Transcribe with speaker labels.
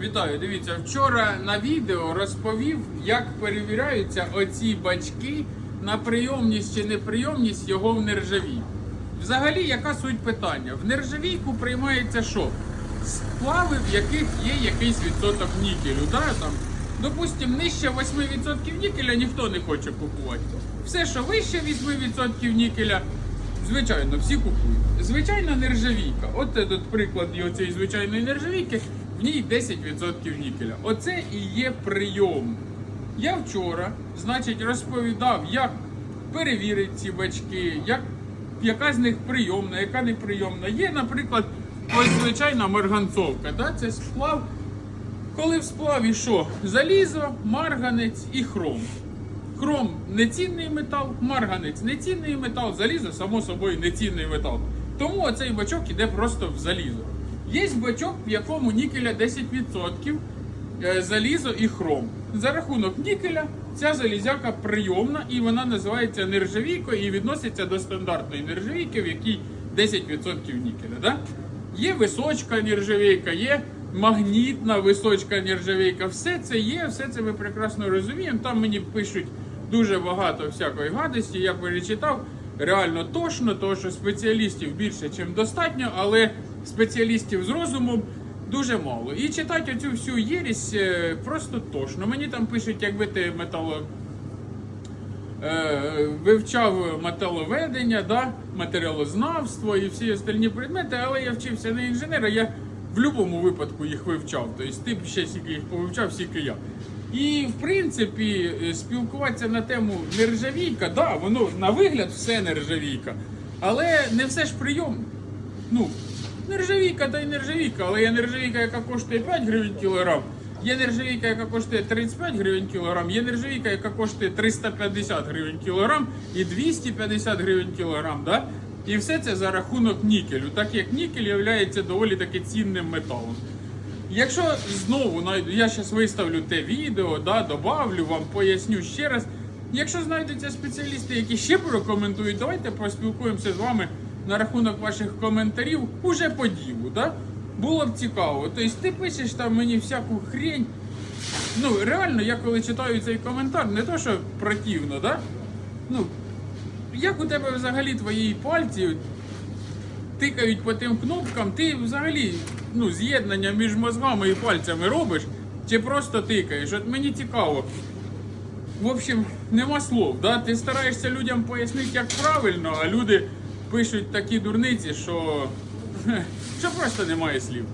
Speaker 1: Вітаю, дивіться, вчора на відео розповів, як перевіряються оці бачки на прийомність чи неприйомність його в нержавійку. Взагалі, яка суть питання? В нержавійку приймається що? Сплави, в яких є якийсь відсоток нікелю. Да? Там, допустим, нижче 8% нікеля ніхто не хоче купувати. Все, що вище 8% нікеля, Звичайно, всі купують. Звичайна нержавійка. От тут приклад цієї звичайної нержавійки, в ній 10% нікеля. Оце і є прийом. Я вчора, значить, розповідав, як перевірити ці бачки, як, яка з них прийомна, яка не прийомна. Є, наприклад, ось звичайна марганцовка. Да? Це сплав. Коли в сплаві що? Залізо, марганець і хром. Хром нецінний метал, марганець нецінний метал, залізо, само собою, нецінний метал. Тому оцей бачок іде просто в залізо. Є бачок, в якому нікеля 10%, е, залізо і хром. За рахунок нікеля ця залізяка прийомна і вона називається нержавійкою і відноситься до стандартної нержавійки, в якій 10% нікеля. Да? Є височка нержавійка, є магнітна височка нержавійка. Все це є, все це ми прекрасно розуміємо. Там мені пишуть дуже багато всякої гадості. Я перечитав реально точно, тому що спеціалістів більше, ніж достатньо, але спеціалістів з розумом дуже мало. І читати оцю всю єрість е, просто точно. Мені там пишуть, якби ти метало е, вивчав металоведення, да, матеріалознавство і всі остальні предмети, але я вчився не інженера, я в будь-якому випадку їх вивчав. Тобто ти б ще стільки їх повивчав, стільки я. І в принципі е, спілкуватися на тему нержавійка, да, воно на вигляд все нержавійка, але не все ж прийомне. Ну, нержавійка та й нержавійка, але є нержавійка, яка коштує 5 гривень кілограм. Є нержавійка, яка коштує 35 гривень кілограм, є нержавійка, яка коштує 350 гривень кілограм і 250 гривень кілограм. Да? І все це за рахунок нікелю, так як нікель є доволі таки цінним металом. Якщо знову найду, я зараз виставлю те відео, да, добавлю вам, поясню ще раз. Якщо знайдуться спеціалісти, які ще порекомендують, давайте поспілкуємося з вами на рахунок ваших коментарів уже по ділу. Да? Було б цікаво. Тобто ти пишеш там мені всяку хрень. Ну, реально, я коли читаю цей коментар, не то, що противно, да? Ну, як у тебе взагалі твої пальці тикають по тим кнопкам, ти взагалі ну, з'єднання між мозгами і пальцями робиш, чи просто тикаєш? От мені цікаво. В общем, нема слов. Да? Ти стараєшся людям пояснити, як правильно, а люди пишуть такі дурниці, що, що просто немає слів.